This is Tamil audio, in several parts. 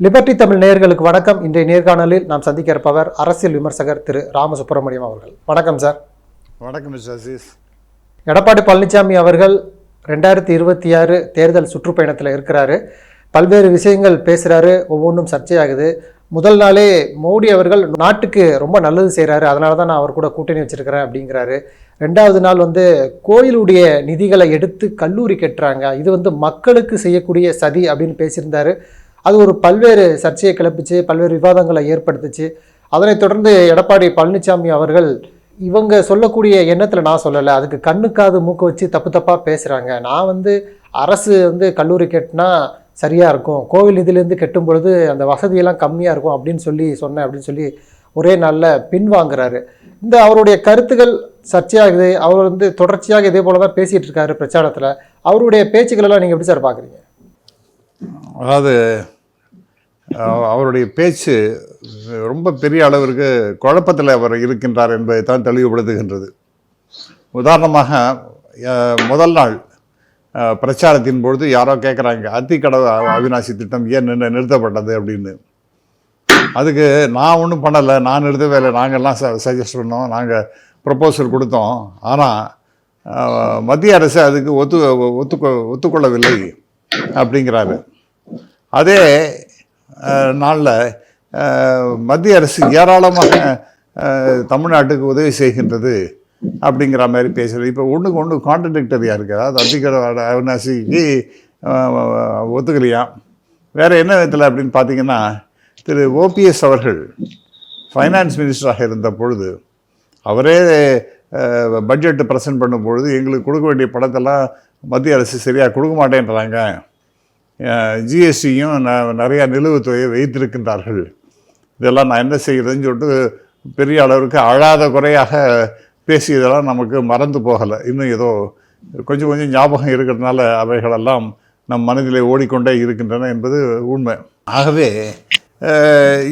லிபர்டி தமிழ் நேயர்களுக்கு வணக்கம். இன்றைய நேர்காணலில் நாம் சந்திக்க இருப்பவர் அரசியல் விமர்சகர் திரு ராமசுப்பிரமணியம் அவர்கள். வணக்கம் சார். வணக்கம் அசீஸ். எடப்பாடி பழனிசாமி அவர்கள் ரெண்டாயிரத்தி இருபத்தி ஆறு தேர்தல் சுற்றுப்பயணத்தில் இருக்கிறாரு. பல்வேறு விஷயங்கள் பேசுகிறாரு ஒவ்வொன்றும் சர்ச்சையாகுது. முதல் நாளே மோடி அவர்கள் நாட்டுக்கு ரொம்ப நல்லது செய்கிறாரு அதனால தான் நான் அவர் கூட கூட்டணி வச்சிருக்கிறேன் அப்படிங்கிறாரு. ரெண்டாவது நாள் வந்து கோயிலுடைய நிதிகளை எடுத்து கல்லூரி கட்டுறாங்க. இது வந்து மக்களுக்கு செய்யக்கூடிய சதி அப்படின்னு பேசியிருந்தாரு. அது ஒரு பல்வேறு சர்ச்சையை கிளப்பிச்சு பல்வேறு விவாதங்களை ஏற்படுத்துச்சு. அதனைத் தொடர்ந்து எடப்பாடி பழனிசாமி அவர்கள் இவங்க சொல்லக்கூடிய எண்ணத்தில் நான் சொல்லலை அதுக்கு கண்ணுக்காது மூக்கு வச்சு தப்பு தப்பாக பேசுகிறாங்க நான் வந்து அரசு வந்து கல்லூரி கெட்டினா சரியாக இருக்கும். கோவில் இதுலேருந்து கெட்டும் பொழுது அந்த வசதியெல்லாம் கம்மியாக இருக்கும் அப்படின்னு சொல்லி சொன்னேன் அப்படின்னு சொல்லி ஒரே நாளில் பின்வாங்குறாரு இந்த அவருடைய கருத்துக்கள் சர்ச்சையாகுது. அவர் வந்து தொடர்ச்சியாக இதே போல தான் பேசிகிட்டு இருக்காரு பிரச்சாரத்தில். அவருடைய பேச்சுக்களெல்லாம் நீங்கள் எப்படி சார் பார்க்குறீங்க அதாவது அவருடைய பேச்சு ரொம்ப பெரிய அளவிற்கு குழப்பத்தில் அவர் இருக்கின்றார் என்பதை தான் தெளிவுபடுத்துகின்றது. உதாரணமாக முதல் நாள் பிரச்சாரத்தின் பொழுது யாரோ கேட்குறாங்க அத்திக்கடவு அவிநாசி திட்டம் ஏன் நின்று நிறுத்தப்பட்டது? அப்படின்னு. அதுக்கு நான் ஒன்றும் பண்ணலை நான் நிறுத்தவே இல்லை நாங்கள்லாம் ச சஜஸ்ட் பண்ணோம் நாங்கள் ப்ரப்போசல் கொடுத்தோம். ஆனால் மத்திய அரசு அதுக்கு ஒத்து ஒத்துக்கொ ஒத்துக்கொள்ளவில்லை. அப்படிங்கிறாரு. அதே நாளில் மத்திய அரசு ஏராளமாக தமிழ்நாட்டுக்கு உதவி செய்கின்றது அப்படிங்கிற மாதிரி பேசுகிறது இப்போ ஒன்றுக்கு ஒன்று கான்ட்ரடிக்டரியாக இருக்குது அதாவது அதிகர அவினாசிக்கு ஒத்துக்கலையா? வேறு என்ன விதத்தில் அப்படின்னு பார்த்தீங்கன்னா திரு ஓபிஎஸ் அவர்கள் ஃபைனான்ஸ் மினிஸ்டராக இருந்த பொழுது அவரே பட்ஜெட்டு ப்ரெசென்ட் பண்ணும் பொழுது எங்களுக்கு கொடுக்க வேண்டிய படத்தெல்லாம் மத்திய அரசு சரியாக கொடுக்க மாட்டேன்றாங்க. ஜிஎஸ்டியும் ந நிறையா நிலுவைத்தொகையை வைத்திருக்கின்றார்கள். இதெல்லாம் நான் என்ன செய்கிறதுன்னு சொல்லிட்டு பெரிய அளவிற்கு அழாத குறையாக பேசியதெல்லாம் நமக்கு மறந்து போகலை. இன்னும் ஏதோ கொஞ்சம் கொஞ்சம் ஞாபகம் இருக்கிறதுனால அவைகளெல்லாம் நம் மனதிலே ஓடிக்கொண்டே இருக்கின்றன என்பது உண்மை. ஆகவே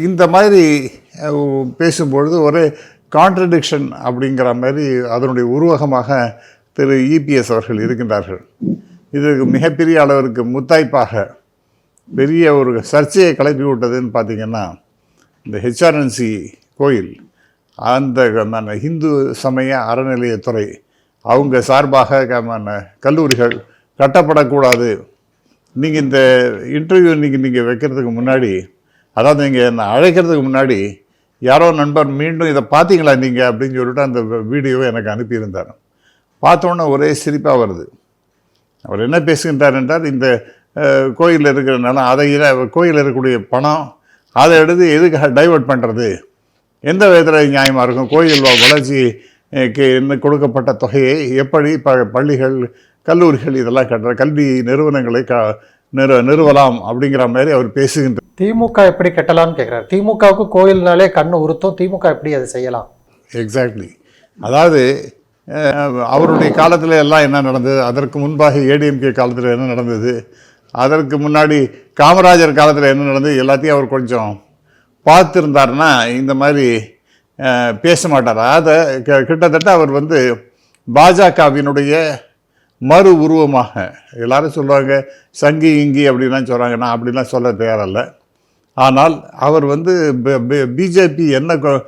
இந்த மாதிரி பேசும்பொழுது ஒரே கான்ட்ரடிக்ஷன் அப்படிங்கிற மாதிரி அதனுடைய உருவகமாக திரு இபிஎஸ் அவர்கள் இருக்கின்றார்கள். இதுக்கு மிகப்பெரிய அளவிற்கு முத்தாய்ப்பாக பெரிய ஒரு சர்ச்சையை கிளப்பி விட்டதுன்னு பார்த்தீங்கன்னா இந்த ஹெச்ஆர்என்சி கோயில் அந்த ஹிந்து சமய அறநிலையத்துறை அவங்க சார்பாக கல்லூரிகள் கட்டப்படக்கூடாது. நீங்கள் இந்த இன்டர்வியூ இன்றைக்கி நீங்கள் வைக்கிறதுக்கு முன்னாடி அதாவது நீங்கள் என்னை அழைக்கிறதுக்கு முன்னாடி யாரோ நண்பர் மீண்டும் இதை பார்த்தீங்களா நீங்கள் அப்படின்னு சொல்லிட்டு அந்த வீடியோவை எனக்கு அனுப்பியிருந்தார். பார்த்தோன்னே ஒரே சிரிப்பாக வருது. அவர் என்ன பேசுகின்றார் என்றால் இந்த கோயிலில் இருக்கிற நிலம் அதை கோயிலில் இருக்கக்கூடிய பணம் அதை எடுத்து எதுக்கு டைவர்ட் பண்ணுறது எந்த விதத்தில் நியாயமாக இருக்கும்? கோயில் வளர்ச்சிக்கு என்ன கொடுக்கப்பட்ட தொகையை எப்படி ப பள்ளிகள் கல்லூரிகள் இதெல்லாம் கட்டுற கல்வி நிறுவனங்களை க நிறு நிறுவலாம் அப்படிங்கிற மாதிரி அவர் பேசுகின்றார் திமுக எப்படி கட்டலாம்னு கேட்குறாரு திமுகவுக்கு கோயில்னாலே கண்ணு உறுத்தும் திமுக எப்படி அதை செய்யலாம்? எக்ஸாக்ட்லி அதாவது அவருடைய காலத்தில் எல்லாம் என்ன நடந்தது? அதற்கு முன்பாக ஏடிஎம்கே காலத்தில் என்ன நடந்தது? அதற்கு முன்னாடி காமராஜர் காலத்தில் என்ன நடந்தது? எல்லாத்தையும் அவர் கொஞ்சம் பார்த்துருந்தாருன்னா இந்த மாதிரி பேச மாட்டார்? அதை க- கிட்டத்தட்ட அவர் வந்து பாஜகவினுடைய மறு உருவமாக எல்லாரும் சொல்லுவாங்க சங்கி இங்கி அப்படின்லாம் சொல்கிறாங்க நான் அப்படிலாம் சொல்ல தயாரில்லை. ஆனால் அவர் வந்து பிஜேபி என்ன கொ-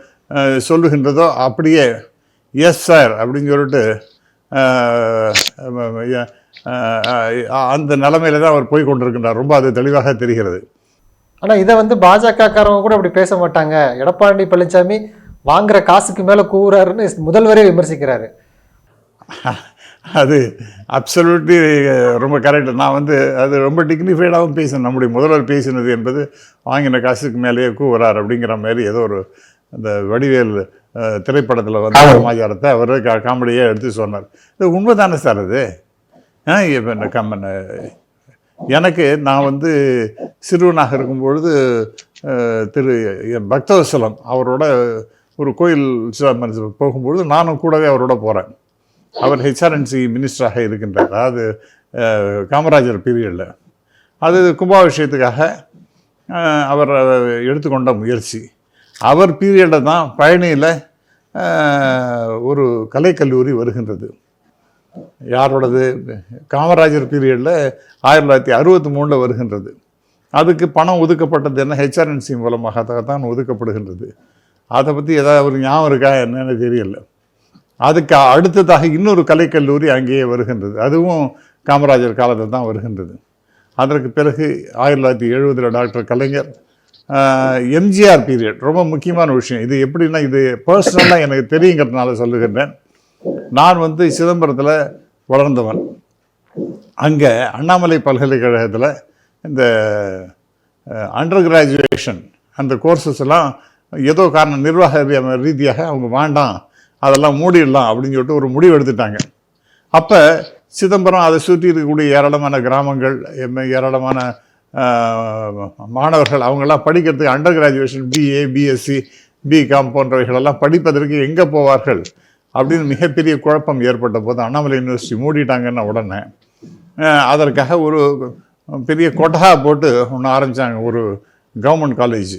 சொல்லுகின்றதோ அப்படியே எஸ் சார் அப்படின்னு சொல்லிட்டு அந்த நிலைமையில தான் அவர் போய் கொண்டிருக்கின்றார். ரொம்ப அது தெளிவாக தெரிகிறது. ஆனால் இதை வந்து பாஜக காரவங்க கூட அப்படி பேச மாட்டாங்க. எடப்பாடி பழனிசாமி வாங்குற காசுக்கு மேலே கூவுறாருன்னு முதல்வரே விமர்சிக்கிறாரு. அது அப்சல்யூட்லி ரொம்ப கரெக்ட் நான் வந்து அது ரொம்ப டிக்னிஃபைடாகவும் பேசினேன் நம்முடைய முதல்வர் பேசினது என்பது வாங்கின காசுக்கு மேலேயே கூவுறார் அப்படிங்கிற மாதிரி ஏதோ ஒரு அந்த வடிவேல் திரைப்படத்தில் வந்து சமாச்சாரத்தை அவர் கா காமெடியாக எடுத்து சொன்னார். இது உண்மைதானே சார் அது? இப்போ இந்த கம்மன் எனக்கு நான் வந்து சிறுவனாக இருக்கும்பொழுது அஹ், திரு பக்தவசலம் அவரோட ஒரு கோயில் போகும்பொழுது நானும் கூடவே அவரோட போகிறேன் அவர் ஹெச்ஆர்என்சி மினிஸ்டராக இருக்கின்றார். அதாவது காமராஜர் பீரியடில் அது கும்பாபிஷேகத்துக்காக அவர் எடுத்துக்கொண்ட முயற்சி. அவர் பீரியடை தான் பழனியில் ஒரு கலைக்கல்லூரி வருகின்றது. யாரோடது? காமராஜர் பீரியடில் ஆயிரத்தி தொள்ளாயிரத்தி அறுபத்தி மூணில் வருகின்றது. அதுக்கு பணம் ஒதுக்கப்பட்டது என்ன? ஹெச்ஆர்என்சி மூலமாக தான் ஒதுக்கப்படுகின்றது. அதை பற்றி ஏதாவது ஒரு ஞாபகம் இருக்கா என்னென்னு தெரியல. அதுக்கு அடுத்ததாக இன்னொரு கலைக்கல்லூரி அங்கேயே வருகின்றது. அதுவும் காமராஜர் காலத்தில் தான் வருகின்றது. அதற்கு பிறகு ஆயிரத்தி தொள்ளாயிரத்தி எழுபதில் டாக்டர் கலைஞர் எம்ஜிஆர் பீரியட் ரொம்ப முக்கியமான விஷயம். இது எப்படின்னா இது பர்சனலாக எனக்கு தெரியுங்கிறதுனால சொல்லுகின்றேன். நான் வந்து சிதம்பரத்தில் வளர்ந்தவன். அங்கே அண்ணாமலை பல்கலைக்கழகத்தில் இந்த அண்டர் கிராஜுவேஷன் அந்த கோர்சஸ் எல்லாம் ஏதோ காரணம் நிர்வாக ரீதியாக அவங்க வேண்டாம் அதெல்லாம் மூடிடலாம் அப்படின்னு சொல்லிட்டு ஒரு முடிவு எடுத்துட்டாங்க. அப்போ சிதம்பரம் அதை சுற்றி இருக்கக்கூடிய ஏராளமான கிராமங்கள் ஏராளமான மாணவர்கள் அவங்கெல்லாம் படிக்கிறதுக்கு under graduation BA BSc BCom போன்றவைகளெல்லாம் படிப்பதற்கு எங்கே போவார்கள்? அப்படின்னு மிகப்பெரிய குழப்பம் ஏற்பட்ட போது அண்ணாமலை யூனிவர்சிட்டி மூடிட்டாங்கன்னா உடனே அதற்காக ஒரு பெரிய கொட்டகா போட்டு ஒன்று ஆரம்பித்தாங்க ஒரு கவர்மெண்ட் காலேஜ்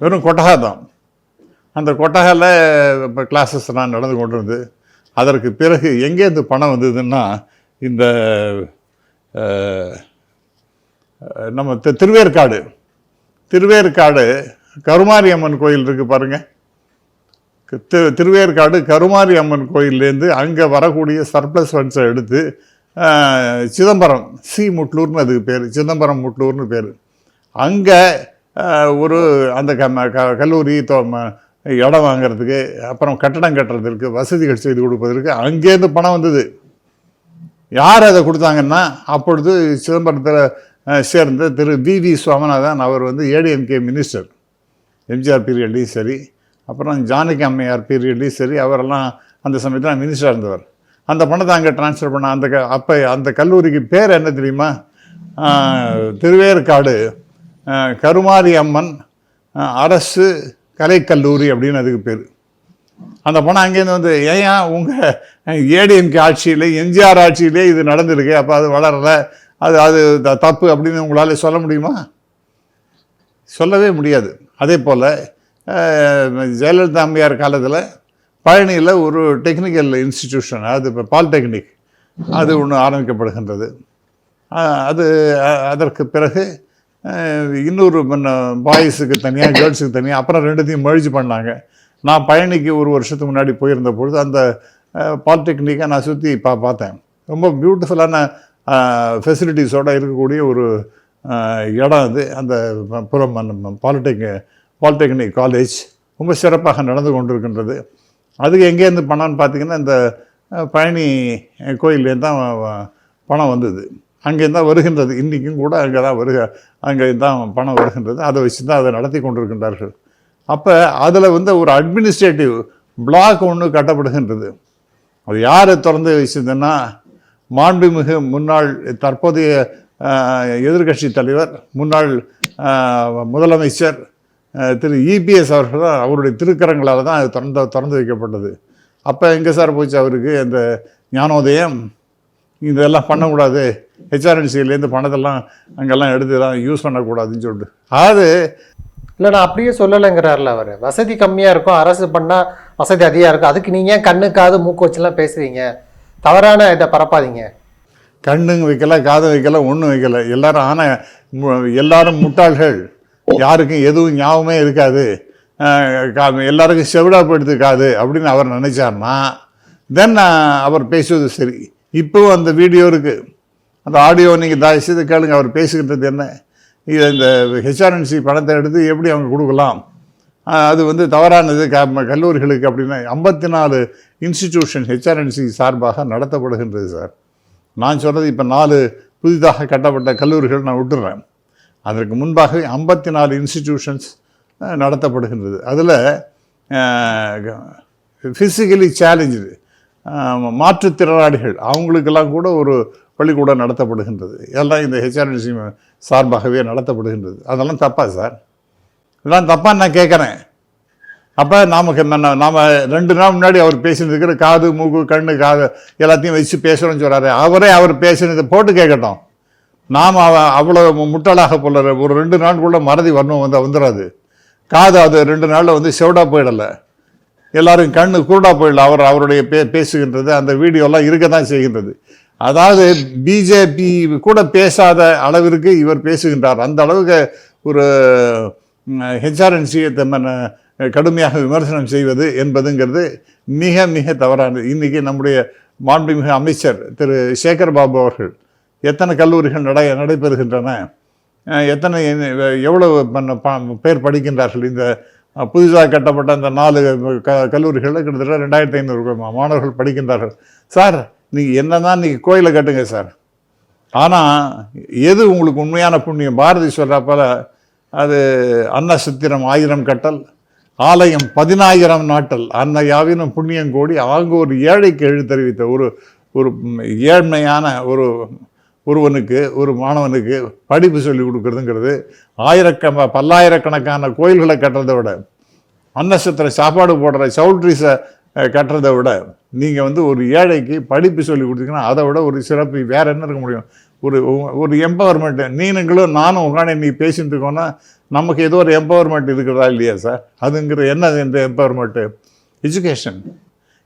வெறும் கொட்டகா தான். அந்த கொட்டகாவில் இப்போ கிளாஸஸ்லாம் நடந்து கொண்டு இருந்து அதற்கு பிறகு எங்கேருந்து பணம் வந்ததுன்னா இந்த நம்ம திருவேற்காடு. திருவேற்காடு கருமாரி அம்மன் கோயில் இருக்குது பாருங்கள் திரு திருவேற்காடு கருமாரி அம்மன் கோயில்லேருந்து அங்கே வரக்கூடிய சர்ப்ளஸ் ஃபண்ட்ஸை எடுத்து சிதம்பரம் சி முட்லூர்னு அதுக்கு பேர் சிதம்பரம் முட்லூர்னு பேர். அங்கே ஒரு அந்த க க கல்லூரி தோ- ம- இடம் வாங்குறதுக்கு அப்புறம் கட்டடம் கட்டுறதுக்கு வசதிகள் செய்து கொடுப்பதற்கு அங்கேருந்து பணம் வந்தது. யார் அதை கொடுத்தாங்கன்னா அப்பொழுது சிதம்பரத்தில் சேர்ந்த திரு வி வி சுவாமிநாதன் அவர் வந்து ஏடிஎம்கே மினிஸ்டர் எம்ஜிஆர் பீரியட்லேயும் சரி அப்புறம் ஜானகி அம்மையார் பீரியட்லேயும் சரி அவரெல்லாம் அந்த சமயத்தில் மினிஸ்டராக இருந்தவர். அந்த பணத்தை அங்கே ட்ரான்ஸ்ஃபர் பண்ண அந்த க அப்போ அந்த கல்லூரிக்கு பேர் என்ன தெரியுமா? திருவேற்காடு கருமாரி அம்மன் அரசு கலைக்கல்லூரி அப்படின்னு அதுக்கு பேர். அந்த பணம் அங்கேருந்து வந்து ஏன் உங்கள் ஏடிஎம்கே ஆட்சியில் எம்ஜிஆர் ஆட்சியிலே இது நடந்திருக்கு அப்போ அது வளரல அது அது த- தப்பு அப்படின்னு உங்களால் சொல்ல முடியுமா? சொல்லவே முடியாது. அதே போல் ஜெயலலிதா அம்மையார் காலத்தில் பழனியில் ஒரு டெக்னிக்கல் இன்ஸ்டிடியூஷன் அது இப்போ பாலிடெக்னிக் அது ஒன்று ஆரம்பிக்கப்படுகின்றது. அது அதற்கு பிறகு இன்னொரு பாய்ஸுக்கு தனியாக கேர்ள்ஸுக்கு தனியாக அப்புறம் ரெண்டுத்தையும் merge பண்ணாங்க. நான் பழனிக்கு ஒரு வருஷத்துக்கு முன்னாடி போயிருந்த பொழுது அந்த பாலிடெக்னிக்கை நான் சுற்றி பா பார்த்தேன். ரொம்ப பியூட்டிஃபுல்லான ஃபெசிலிட்டிஸோடு இருக்கக்கூடிய ஒரு இடம் அது. அந்த புறம் பாலிடெக் பாலிடெக்னிக் காலேஜ் ரொம்ப சிறப்பாக நடந்து கொண்டிருக்கின்றது. அதுக்கு எங்கேருந்து பணம்னு பார்த்திங்கன்னா இந்த பழனி கோயிலேருந்து தான் பணம் வந்தது. அங்கேருந்து தான் வருகின்றது. இன்றைக்கும் கூட அங்கே தான் வருக அங்கே தான் பணம் வருகின்றது. அதை வச்சு தான் அதை நடத்தி கொண்டிருக்கின்றார்கள். அப்போ அதில் வந்து ஒரு அட்மினிஸ்ட்ரேட்டிவ் பிளாக் ஒன்று கட்டப்படுகின்றது. அது யாரை திறந்து வச்சுருந்தேன்னா மாண்புமிகு முன்னாள் தற்போதைய எதிர்கட்சி தலைவர் முன்னாள் முதலமைச்சர் திரு இபிஎஸ் அவர்கள் தான் அவருடைய திருக்கரங்களால் தான் அது திறந்து திறந்து வைக்கப்பட்டது. அப்போ எங்கே சார் போச்சு அவருக்கு? அந்த ஞானோதயம் இதெல்லாம் பண்ணக்கூடாது. ஹெச்ஆர்என்சியிலேருந்து பணத்தெல்லாம் அங்கெல்லாம் எடுத்துலாம் யூஸ் பண்ணக்கூடாதுன்னு சொல்லிட்டு. அது இல்லை நான் அப்படியே சொல்லலைங்கிறார்ல அவர். வசதி கம்மியாக இருக்கும் அரசு பண்ணால் வசதி அதிகமாக இருக்கும். அதுக்கு நீங்கள் ஏன் மூக்கு வச்சுலாம் பேசுகிறீங்க தவறான இதை பரப்பாதீங்க. கண்ணுங்க வைக்கல காது வைக்கல ஒன்றும் வைக்கல. எல்லாரும் ஆனால் மு- எல்லாரும் முட்டாள்கள். யாருக்கும் எதுவும் ஞாபகமே இருக்காது. கா- எல்லாருக்கும் செவிடாப்பு எடுத்துக்காது அப்படின்னு அவர் நினைச்சார்னா தென் அவர் பேசுவது சரி. இப்போவும் அந்த வீடியோ இருக்குது அந்த ஆடியோ நீங்கள் தயவு செய்து கேளுங்க அவர் பேசுகின்றது என்ன? இது இந்த ஹெச்ஆர்என்சி பணத்தை எடுத்து எப்படி அவங்க கொடுக்கலாம்? அது வந்து தவறானது. க கல்லூரிகளுக்கு அப்படின்னா ஐம்பத்தி நாலு இன்ஸ்டிடியூஷன் ஹெச்ஆர்என்சி சார்பாக நடத்தப்படுகின்றது சார். நான் சொல்கிறது இப்போ நாலு புதிதாக கட்டப்பட்ட கல்லூரிகள் நான் விட்டுறேன். அதற்கு முன்பாகவே ஐம்பத்தி நாலு இன்ஸ்டிடியூஷன்ஸ் நடத்தப்படுகின்றது. அதில் ஃபிசிக்கலி சேலஞ்சு மாற்றுத்திறனாளிகள் அவங்களுக்கெல்லாம் கூட ஒரு பள்ளிக்கூடம் நடத்தப்படுகின்றது. எல்லாம் இந்த ஹெச்ஆர்என்சி சார்பாகவே நடத்தப்படுகின்றது. அதெல்லாம் தப்பா சார்? இதெல்லாம் தப்பாக நான் கேட்குறேன். அப்போ நமக்கு என்ன நாம் ரெண்டு நாள் முன்னாடி அவர் பேசினதுக்கிற காது மூக்கு கண்ணு காது எல்லாத்தையும் வச்சு பேசுகிறோன்னு சொல்கிறாரு அவரே அவர் பேசினதை போட்டு கேட்கட்டும். நாம் அவ அவ்வளோ முட்டாளாக போல ஒரு ரெண்டு நாளுக்குள்ளே மறதி வரணும் வந்து வந்துடாது காது அது ரெண்டு நாளில் வந்து செவடாக போயிடலை. எல்லாரும் கண்ணு குருடாக போயிடல. அவர் அவருடைய பே பேசுகின்றது அந்த வீடியோலாம் இருக்க தான் செய்கின்றது. அதாவது பிஜேபி கூட பேசாத அளவிற்கு இவர் பேசுகின்றார். அந்த அளவுக்கு ஒரு ஹெச்ஆர்என்சியை கடுமையாக விமர்சனம் செய்வது என்பதுங்கிறது மிக மிக தவறானது. இன்றைக்கி நம்முடைய மாண்புமிகு அமைச்சர் திரு சேகர் பாபு அவர்கள் எத்தனை கல்லூரிகள் நடை நடைபெறுகின்றன எத்தனை எவ்வளவு பேர் படிக்கின்றார்கள். இந்த புதிதாக கட்டப்பட்ட அந்த நாலு க கல்லூரிகளில் கிட்டத்தட்ட ரெண்டாயிரத்தி ஐநூறு மாணவர்கள் படிக்கின்றார்கள். சார் நீங்கள் என்ன தான் நீங்கள் கோயிலை கட்டுங்க சார். ஆனால் எது உங்களுக்கு உண்மையான புண்ணியம்? பாரதி சொல்கிறப்பல அது அன்ன சித்திரம் ஆயிரம் கட்டல் ஆலயம் பதினாயிரம் நாட்டல். அன்ன யாவினும் புண்ணியம் கோடி ஆங்க ஒரு ஏழைக்கு எழுத்தறிவித்த ஒரு ஒரு ஏழ்மையான ஒரு ஒருவனுக்கு ஒரு மாணவனுக்கு படிப்பு சொல்லி கொடுக்குறதுங்கிறது ஆயிரக்க பல்லாயிரக்கணக்கான கோயில்களை கட்டுறதை விட அன்னசத்திர சாப்பாடு போடுற சவுல்ட்ரிஸை கட்டுறதை விட நீங்கள் வந்து ஒரு ஏழைக்கு படிப்பு சொல்லி கொடுத்தீங்கன்னா அதை விட ஒரு சிறப்பு வேற என்ன இருக்க முடியும்? ஒரு ஒரு எம்பவர்மெண்ட் நீனுங்களும் நானும் உட்காந்து நீ பேசிட்டு இருக்கோன்னா நமக்கு ஏதோ ஒரு எம்பவர்மெண்ட் இருக்கிறதா இல்லையா சார் அதுங்கிற என்ன இந்த எம்பவர்மெண்ட்டு எஜுகேஷன்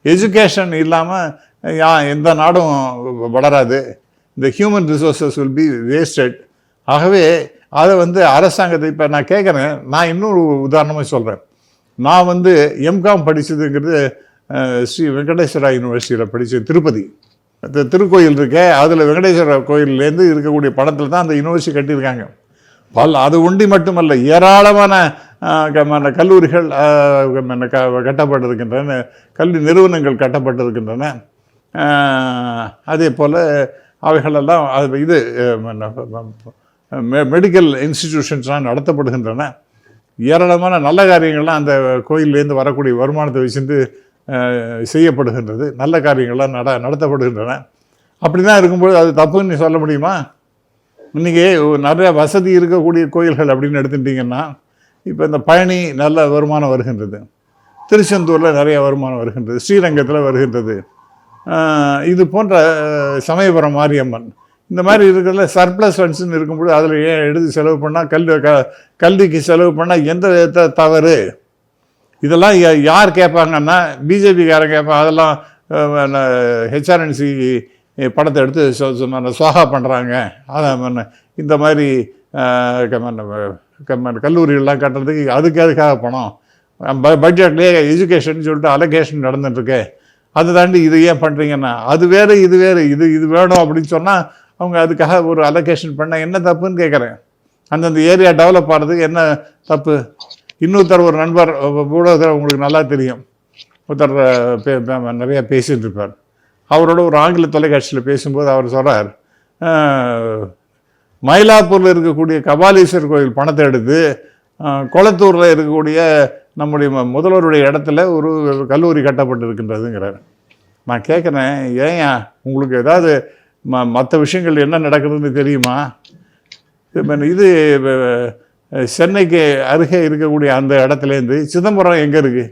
எஜுகேஷன் இல்லாமல் யா எந்த நாடும் வளராது. இந்த human resources will be wasted ஆகவே அதை வந்து அரசாங்கத்தை இப்போ நான் கேட்குறேன் நான் இன்னொரு உதாரணமாக சொல்கிறேன் நான் வந்து எம்காம் படித்ததுங்கிறது ஸ்ரீ வெங்கடேஸ்வரா யூனிவர்சிட்டியில் படித்தேன் திருப்பதி. திருக்கோயில் இருக்கே அதில் வெங்கடேஸ்வர கோயில்லேருந்து இருக்கக்கூடிய படத்தில் தான் அந்த யூனிவர்சிட்டி கட்டியிருக்காங்க. பல் அது ஒண்டி மட்டுமல்ல ஏராளமான மன கல்லூரிகள் க- கட்டப்பட்டிருக்கின்றன கல்வி நிறுவனங்கள் கட்டப்பட்டிருக்கின்றன. அதே போல் அவைகளெல்லாம் அது இது மெடிக்கல் இன்ஸ்டிடியூஷன்ஸ்லாம் நடத்தப்படுகின்றன. ஏராளமான நல்ல காரியங்கள்லாம் அந்த கோயிலேருந்து வரக்கூடிய வருமானத்தை வச்சுட்டு செய்யப்படுகின்றது. நல்ல காரியங்கள்லாம் நட நடத்தப்படுகின்றன. அப்படி தான் இருக்கும்போது அது தப்புன்னு சொல்ல முடியுமா? இன்றைக்கி நிறைய வசதி இருக்கக்கூடிய கோயில்கள் அப்படின்னு எடுத்துட்டிங்கன்னா இப்போ இந்த பழனி நல்ல வருமானம் வருகின்றது. திருச்செந்தூரில் நிறைய வருமானம் வருகின்றது. ஸ்ரீரங்கத்தில் வருகின்றது. இது போன்ற சமயபுரம் மாரியம்மன். இந்த மாதிரி இருக்கிறதுல சர்ப்ளஸ் ஃபண்ட்ஸ்ன்னு இருக்கும்போது அதில் ஏன் எடுத்து செலவு பண்ணால் கல்வி க கல்விக்கு செலவு பண்ணால் எந்த தவறு? இதெல்லாம் யார் கேட்பாங்கன்னா பிஜேபிக்காரன் கேட்பான் அதெல்லாம் ஹெச்ஆர்என்சி படத்தை எடுத்து சொன்ன சொ- சுவாகா பண்ணுறாங்க அதை இந்த மாதிரி கல்லூரிகள்லாம் கட்டுறதுக்கு அதுக்கு அதுக்காக பணம்? பட்ஜெட்லேயே எஜுகேஷன் சொல்லிட்டு அலகேஷன் நடந்துட்டுருக்கு. அதை தாண்டி இது ஏன் பண்ணுறீங்கன்னா அது வேறு இது வேறு இது இது வேணும் அப்படின்னு சொன்னால் அவங்க அதுக்காக ஒரு அலகேஷன் பண்ண என்ன தப்புன்னு கேட்குறேன். அந்தந்த ஏரியா டெவலப் ஆகிறதுக்கு என்ன தப்பு? இன்னொருத்தர் ஒரு நண்பர் ஊடகத்தில் உங்களுக்கு நல்லா தெரியும். ஒருத்தர் பே- நிறையா நிறைய இருப்பார். அவரோட ஒரு ஆங்கில தொலைக்காட்சியில் பேசும்போது அவர் சொல்கிறார் மயிலாப்பூரில் இருக்கக்கூடிய கபாலீஸ்வர் கோயில் பணத்தை எடுத்து குளத்தூரில் இருக்கக்கூடிய நம்முடைய ம- முதல்வருடைய இடத்துல ஒரு கல்லூரி கட்டப்பட்டிருக்கின்றதுங்கிறார். நான் கேட்குறேன் ஏன் உங்களுக்கு ஏதாவது ம மற்ற விஷயங்கள் என்ன நடக்குதுன்னு தெரியுமா? இது சென்னைக்கு அருகே இருக்கக்கூடிய அந்த இடத்துலேருந்து சிதம்பரம் எங்கே இருக்குது?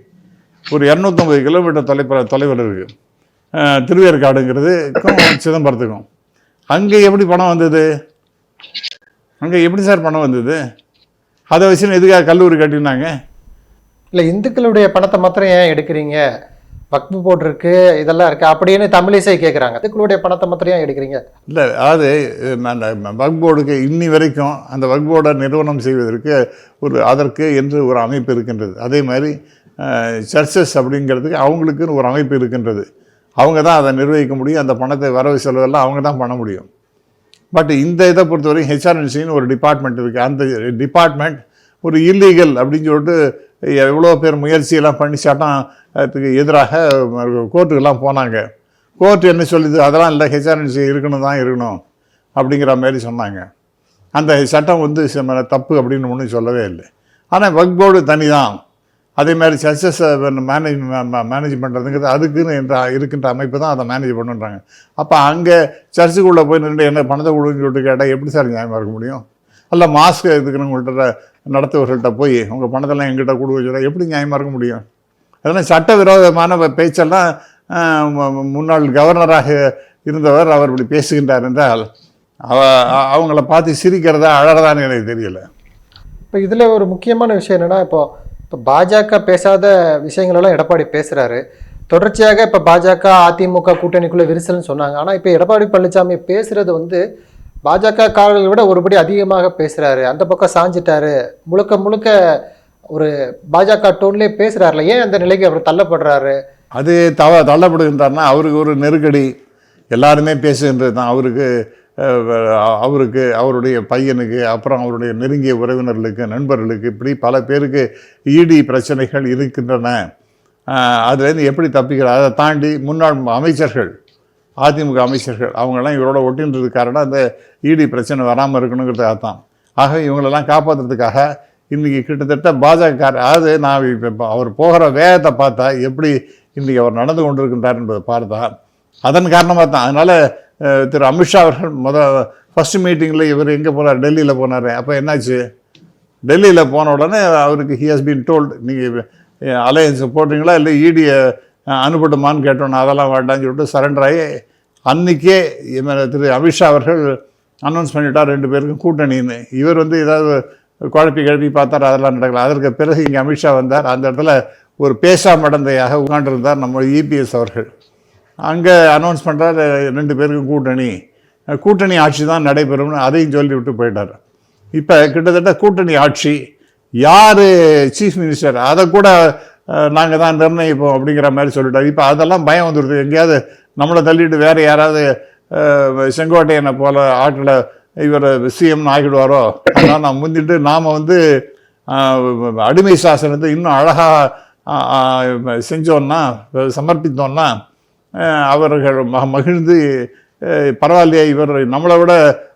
ஒரு இரநூத்தம்பது கிலோமீட்டர் தொலைப்ப தொலைவில் இருக்குது. திருவேற்காடுங்கிறதுக்கும் சிதம்பரத்துக்கும். அங்கே எப்படி பணம் வந்தது? அங்கே எப்படி சார் பணம் வந்தது? அதை வச்சு எதுக்காக கல்லூரி கட்டினாங்க? இல்லை இந்துக்களுடைய பணத்தை மாத்திரம் ஏன் எடுக்கிறீங்க? வக்பு போட்டிருக்கு இதெல்லாம் இருக்குது அப்படின்னு தமிழிசை கேட்குறாங்க அதுக்குள்ளுடைய பணத்தை மாத்திரம் எடுக்கிறீங்க? இல்லை அதாவது வக் போர்டுக்கு இன்னி வரைக்கும் அந்த வக் போர்டை நிறுவனம் செய்வதற்கு ஒரு அதற்கு என்று ஒரு அமைப்பு இருக்கின்றது. அதே மாதிரி சர்ச்சஸ் அப்படிங்கிறதுக்கு அவங்களுக்குன்னு ஒரு அமைப்பு இருக்கின்றது. அவங்க தான் அதை நிர்வகிக்க முடியும். அந்த பணத்தை வரவு செலவெல்லாம் அவங்க தான் பண்ண முடியும். பட் இந்த இதை பொறுத்தவரைக்கும் ஹெச்ஆர்என்சின்னு ஒரு டிபார்ட்மெண்ட் இருக்குது அந்த டிபார்ட்மெண்ட் ஒரு இல்லீகல் அப்படின்னு சொல்லிட்டு எவ்வளோ பேர் முயற்சியெல்லாம் பண்ணி அதுக்கு எதிராக கோர்ட்டுக்கெல்லாம் போனாங்க. கோர்ட் என்ன சொல்லுது? அதெல்லாம் இல்லை ஹெச்ஆர்என்சி இருக்கணும் தான் இருக்கணும் அப்படிங்கிற மாதிரி சொன்னாங்க. அந்த சட்டம் வந்து ச- தப்பு அப்படின்னு ஒன்றும் சொல்லவே இல்லை. ஆனால் வக் போர்டு தனி தான் அதே மாதிரி சர்ச்சஸை மேனேஜ் மேனேஜ் பண்ணுறதுங்கிறது அதுக்குன்னு என்ற இருக்கின்ற அமைப்பு தான் அதை மேனேஜ் பண்ணுன்றாங்க. அப்போ அங்கே சர்ச்சுக்குள்ளே போய் நின்று என்ன பணத்தை கொடுன்னு சொல்லிட்டு கேட்டால் எப்படி சார் நியாயமாக இருக்க முடியும்? அல்ல மாஸ்க் உங்கள்கிட்ட நடத்துவர்கள்ட்ட போய் உங்கள் பணத்தெல்லாம் எங்கிட்ட கொடுக்க சொல்ல எப்படி நியாயமாக இருக்க முடியும்? அதெல்லாம் சட்டவிரோதமான பேச்செல்லாம் முன்னாள் கவர்னராக இருந்தவர் அவர் இப்படி பேசுகின்றார் என்றால் அவ அவங்கள பார்த்து சிரிக்கிறதா அழறதான்னு எனக்கு தெரியல. இப்போ இதில் ஒரு முக்கியமான விஷயம் என்னன்னா இப்போ இப்போ பாஜக பேசாத விஷயங்களெல்லாம் எடப்பாடி பேசுகிறாரு தொடர்ச்சியாக இப்போ பாஜக அதிமுக கூட்டணிக்குள்ளே விரிசல்னு சொன்னாங்க. ஆனால் இப்போ எடப்பாடி பழனிசாமி பேசுறது வந்து பாஜக காரர்களை விட ஒருபடி அதிகமாக பேசுகிறாரு அந்த பக்கம் சாஞ்சிட்டாரு. முழுக்க முழுக்க ஒரு பாஜக டோன்லேயே பேசுகிறாருல ஏன் அந்த நிலைக்கு அவர் தள்ளப்படுறாரு? அது தவ தள்ளப்படுகின்றார்னா அவருக்கு ஒரு நெருக்கடி. எல்லாருமே பேசுகின்றது தான். அவருக்கு அவருக்கு அவருடைய பையனுக்கு அப்புறம் அவருடைய நெருங்கிய உறவினர்களுக்கு நண்பர்களுக்கு இப்படி பல பேருக்கு இடி பிரச்சனைகள் இருக்கின்றன. அதுலேருந்து எப்படி தப்பிக்கிறார்? அதை தாண்டி முன்னாள் அமைச்சர்கள் அதிமுக அமைச்சர்கள் அவங்கெல்லாம் இவரோட ஒட்டின்றது காரணம் அந்த இடி பிரச்சனை வராமல் இருக்கணுங்கிறதுக்காக தான் ஆக இவங்களெல்லாம் காப்பாற்றுறதுக்காக இன்றைக்கி கிட்டத்தட்ட பாஜக அதாவது நான் இப்போ அவர் போகிற வேகத்தை பார்த்தா எப்படி இன்றைக்கி அவர் நடந்து கொண்டிருக்கின்றார் என்பதை பார்த்தா அதன் காரணமாக தான். அதனால் திரு அமித்ஷா அவர்கள் முத ஃபஸ்ட்டு மீட்டிங்கில் இவர் எங்கே போனார்? டெல்லியில் போனார். அப்போ என்னாச்சு? டெல்லியில் போன உடனே அவருக்கு ஹி ஹஸ் பீன் டோல்டு நீங்கள் அலையன்ஸ் போடுறீங்களா இல்லை இடியை அனுப்பட்டுமான்னு கேட்டோன்னு அதெல்லாம் வேண்டாம்னு சொல்லிட்டு சரண்டர் ஆகி அன்றைக்கே திரு அமித்ஷா அவர்கள் அனௌன்ஸ் பண்ணிட்டார் ரெண்டு பேருக்கும் கூட்டணின்னு. இவர் வந்து ஏதாவது குழப்பி கிளப்பி பார்த்தார் அதெல்லாம் நடக்கல. அதற்கு பிறகு இங்கே அமித்ஷா வந்தார். அந்த இடத்துல ஒரு பேசா மடந்தையாக உட்காண்டிருந்தார் நம்ம இபிஎஸ் அவர்கள். அங்கே அனௌன்ஸ் பண்ணுறார் ரெண்டு பேருக்கும் கூட்டணி. கூட்டணி ஆட்சி தான் நடைபெறும்னு அதையும் சொல்லி விட்டு போயிட்டார். இப்போ கிட்டத்தட்ட கூட்டணி ஆட்சி யார் சீஃப் மினிஸ்டர் அதை கூட நாங்கள் தான் நிர்ணயிப்போம் அப்படிங்கிற மாதிரி சொல்லிட்டார். இப்போ அதெல்லாம் பயம் வந்துடுது எங்கேயாவது நம்மளை தள்ளிட்டு வேறு யாராவது செங்கோட்டையனை போல ஆட்டில் இவர் சிஎம்னு ஆகிடுவாரோ அதனால் நான் முந்திட்டு நாம் வந்து அடிமை சாசனத்தை இன்னும் அழகாக செஞ்சோன்னா சமர்ப்பித்தோன்னா அவர்கள் ம மகிழ்ந்து பரவாயில்லையே இவர் நம்மளை விட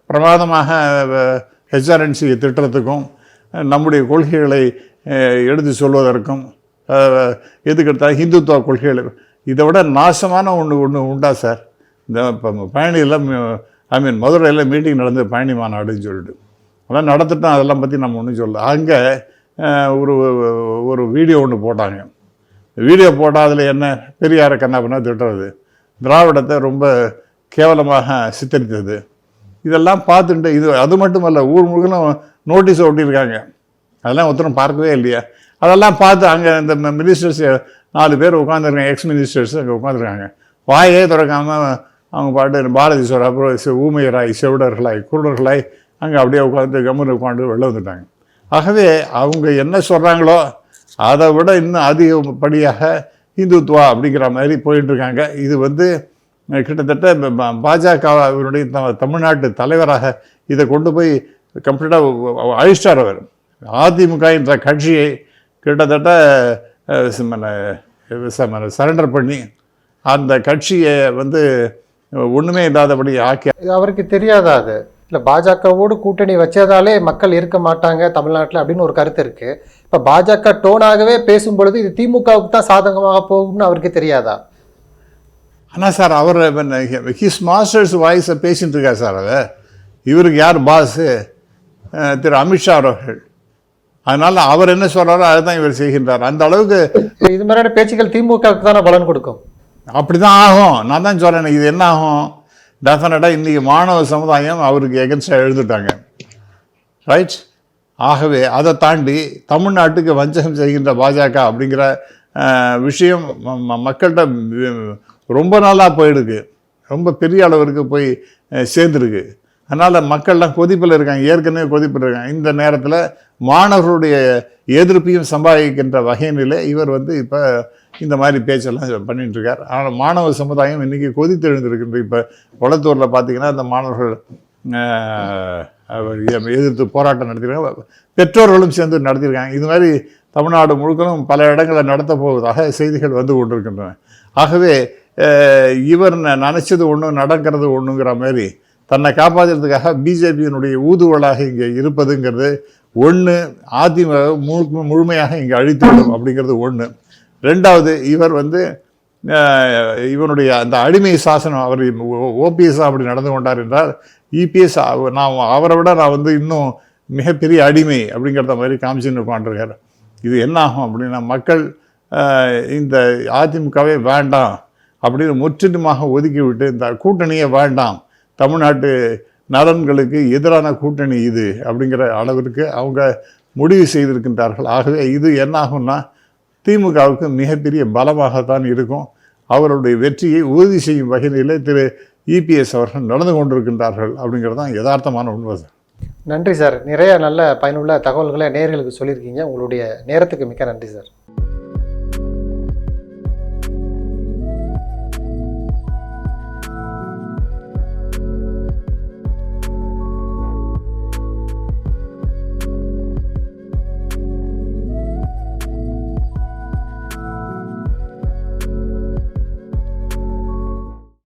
பிரமாதமாக ஹெச்ஆர்என்சியை திட்டுறதுக்கும் நம்முடைய கொள்கைகளை எடுத்து சொல்வதற்கும் எதுக்கெடுத்தால் ஹிந்துத்துவ கொள்கைகள் இதை விட நாசமான ஒன்று ஒன்று உண்டா சார்? இந்த இப்போ ஐ மீன் மதுரையில் மீட்டிங் நடந்தது பழனி மாநாடுன்னு சொல்லிட்டு. அதெல்லாம் நடத்திட்டோம் அதெல்லாம் பற்றி நம்ம ஒன்றும் சொல்ல அங்கே ஒரு ஒரு வீடியோ ஒன்று போட்டாங்க. வீடியோ போட்டால் அதில் என்ன பெரியார கண்ணாபண்ணா திட்டுறது. திராவிடத்தை ரொம்ப கேவலமாக சித்தரித்தது. இதெல்லாம் பார்த்துட்டு இது அது மட்டும் இல்லை ஊர் முழுக்கணும் நோட்டீஸ் ஒட்டியிருக்காங்க. அதெல்லாம் ஒருத்தரும் பார்க்கவே இல்லையா. அதெல்லாம் பார்த்து அங்கே இந்த மினிஸ்டர்ஸ் நாலு பேர் உட்காந்துருக்காங்க எக்ஸ் மினிஸ்டர்ஸ் அங்கே உட்காந்துருக்காங்க வாயே திறக்காமல் அவங்க பாட்டு பாரதி சொல்கிற அப்புறம் ஊமையராய் செவிடர்களாய் குருடர்களாய் அங்கே அப்படியே உட்காந்து கம்முன்னு உட்காந்து வெளில வந்துட்டாங்க. ஆகவே அவங்க என்ன சொல்கிறாங்களோ அதை விட இன்னும் அதிகப்படியாக இந்துத்துவா அப்படிங்கிற மாதிரி போயிட்டுருக்காங்க இது வந்து கிட்டத்தட்ட பாஜக ப- பாஜகவினுடைய த- தமிழ்நாட்டு தலைவராக இதை கொண்டு போய் கம்ப்ளீட்டாக அழிச்சிட்டார் அவர். அதிமுக என்ற கட்சியை கிட்டத்தட்ட சரண்டர் பண்ணி அந்த கட்சியை வந்து ஒன்றுமே இல்லாதபடி ஆக்கி அவருக்கு தெரியாதா அது? இல்லை பாஜகவோடு கூட்டணி வச்சதாலே மக்கள் இருக்க மாட்டாங்க தமிழ்நாட்டில் அப்படின்னு ஒரு கருத்து இருக்கு. இப்போ பாஜக டோனாகவே பேசும் பொழுது இது திமுகவுக்கு தான் சாதகமாக போகும்னு அவருக்கு தெரியாதா? ஆனால் சார் அவர் ஹிஸ் மாஸ்டர்ஸ் வாய்ஸை பேசிட்டு இருக்கார் சார் அவர். இவருக்கு யார் பாஸு திரு அமித்ஷா அவர்கள். அதனால் அவர் என்ன சொல்கிறாரோ அதுதான் இவர் செய்கின்றார். அந்த அளவுக்கு இது மாதிரியான பேச்சுக்கள் திமுகவுக்கு தானே பலன் கொடுக்கும். அப்படி தான் ஆகும். நான் தான் சொல்கிறேன் இது என்ன ஆகும்? டெஃபினட்டாக இன்றைக்கி மாணவ சமுதாயம் அவருக்கு எகன்ஸ்டாக எழுதிட்டாங்க. ரைட் ஆகவே அதை தாண்டி தமிழ்நாட்டுக்கு வஞ்சகம் செய்கின்ற பாஜக அப்படிங்கிற விஷயம் ம- ம- மக்கள்கிட்ட ரொம்ப நாளாக போயிடுக்கு ரொம்ப பெரிய அளவிற்கு போய் சேர்ந்துருக்கு. அதனால் மக்கள்லாம் கொதிப்பில் இருக்காங்க. ஏற்கனவே கொதிப்பில் இருக்காங்க. இந்த நேரத்தில் மாணவர்களுடைய எதிர்ப்பையும் சம்பாதிக்கின்ற வகையினில் இவர் வந்து இப்போ இந்த மாதிரி பேச்செல்லாம் பண்ணிட்டு இருக்கார் ஆனால் மாணவ சமுதாயம் இன்றைக்கி கொதித்தெழுந்திருக்கின்ற இப்போ குளத்தூரில் பார்த்தீங்கன்னா அந்த மாணவர்கள் அவர் எதிர்த்து போராட்டம் நடத்திருக்காங்க பெற்றோர்களும் சேர்ந்து நடத்தியிருக்காங்க. இது மாதிரி தமிழ்நாடு முழுக்கலும் பல இடங்களில் நடத்த போவதாக செய்திகள் வந்து கொண்டிருக்கின்றன. ஆகவே இவர் ந- நினைச்சது ஒன்று நடக்கிறது ஒன்றுங்கிற மாதிரி தன்னை காப்பாற்றுறதுக்காக பிஜேபியினுடைய ஊதுவலாக இங்கே இருப்பதுங்கிறது ஒன்று அதிமுக முழு முழுமையாக இங்கே அழித்துவிடும் அப்படிங்கிறது ஒன்று ரெண்டாவது இவர் வந்து இவனுடைய அந்த அடிமை சாசனம் அவர் ஓபிஎஸ் அப்படி நடந்து கொண்டார் என்றால் இபிஎஸ் நான் அவரை விட நான் வந்து இன்னும் மிகப்பெரிய அடிமை அப்படிங்கிறத மாதிரி காமிச்சுன்னு இருப்பான்றார் இது என்ன ஆகும் அப்படின்னா மக்கள் இந்த அதிமுகவே வேண்டாம் அப்படின்னு முற்றிலுமாக ஒதுக்கிவிட்டு இந்த கூட்டணியே வேண்டாம் தமிழ்நாட்டு நலன்களுக்கு எதிரான கூட்டணி இது அப்படிங்கிற அளவிற்கு அவங்க முடிவு செய்திருக்கின்றார்கள். ஆகவே இது என்ன ஆகும்னா திமுகவுக்கு மிகப்பெரிய பலமாகத்தான் இருக்கும். அவருடைய வெற்றியை உறுதி செய்யும் வகையில் திரு இபிஎஸ் அவர்கள் நடந்து கொண்டிருக்கின்றார்கள் அப்படிங்கிறது தான் யதார்த்தமான உண்மை சார். நன்றி சார். நிறைய நல்ல பயனுள்ள தகவல்களை நேர்களுக்கு சொல்லியிருக்கீங்க. உங்களுடைய நேரத்துக்கு மிக்க நன்றி சார்.